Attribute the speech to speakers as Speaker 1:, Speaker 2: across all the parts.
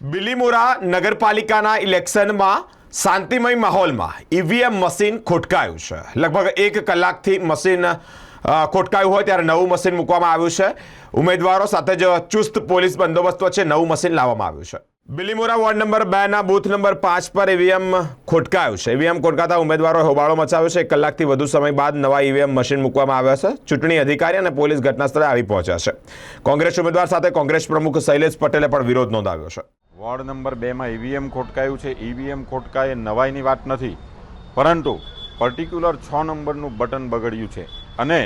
Speaker 1: બિલીમોરા નગરપાલિકાના ઇલેક્શનમાં શાંતિમય માહોલમાં EVM machine ખોટકાયું છે. લગભગ એક કલાકથી મશીન ખોટકાયું હોય ત્યારે નવું મશીન મૂકવામાં આવ્યું છે. ઉમેદવારો સાથે જ ચુસ્ત પોલીસ બંદોબસ્ત વચ્ચે નવું મશીન લાવવામાં આવ્યું છે. બિલીમોરા વોર્ડ નંબર બે ના બૂથ નંબર પાંચ પર ઈવીએમ ખોટકાયું છે. ઈવીએમ ખોટકાતા ઉમેદવારોએ હોબાળો મચાવ્યો છે. એક કલાકથી વધુ સમય બાદ નવા ઈવીએમ મશીન મૂકવામાં આવ્યા છે. ચૂંટણી અધિકારી અને પોલીસ ઘટનાસ્થળે આવી પહોંચ્યા છે. કોંગ્રેસ ઉમેદવાર સાથે કોંગ્રેસ પ્રમુખ શૈલેષ પટેલે પણ વિરોધ નોંધાવ્યો છે.
Speaker 2: વોર્ડ નંબર બેમાં ઈવીએમ ખોટકાયું છે. ઈવીએમ ખોટકાય એ નવાઈની વાત નથી. પરંતુ પર્ટિક્યુલર છ નંબરનું બટન બગડ્યું છે. અને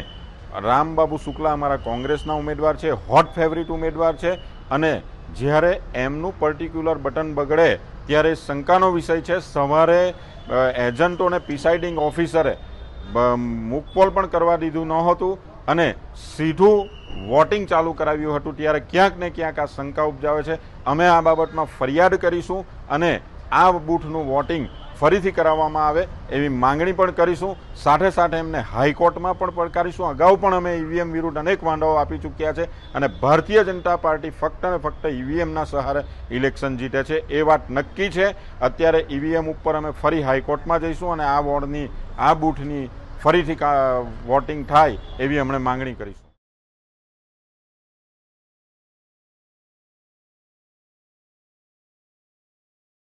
Speaker 2: રામબાબુ શુક્લા અમારા કોંગ્રેસના ઉમેદવાર છે, હોટ ફેવરિટ ઉમેદવાર છે અને જ્યારે એમનું પર્ટિક્યુલર બટન બગડે ત્યારે શંકાનો વિષય છે. સવારે એજન્ટોને એજન્ટો પ્રિસાઇડિંગ ઓફિસરે મૂકપોલ પણ કરવા દીધું નહોતું અને સીધું વોટિંગ ચાલુ કરાવ્યું હતું ત્યારે ક્યાંક ને ક્યાંક આ શંકા ઉપજાવે છે. અમે આ બાબતમાં ફરિયાદ કરીશું અને આ બૂથનું વોટિંગ ફરીથી કરાવવામાં આવે એવી માંગણી પણ કરીશું. સાથે સાથે એમને હાઈકોર્ટમાં પણ પડકારીશું. અગાઉ પણ અમે ઈવીએમ વિરુદ્ધ અનેક વાંધાઓ આપી ચૂક્યા છે અને ભારતીય જનતા પાર્ટી ફક્ત ને ફક્ત ઈવીએમના સહારે ઇલેક્શન જીતે છે. એ વાત નક્કી છે. અત્યારે ઈવીએમ ઉપર અમે ફરી હાઈકોર્ટમાં જઈશું અને આ વોર્ડની, આ બૂથની ફરીથી વોટિંગ થાય એવી અમને માંગણી કરીશું.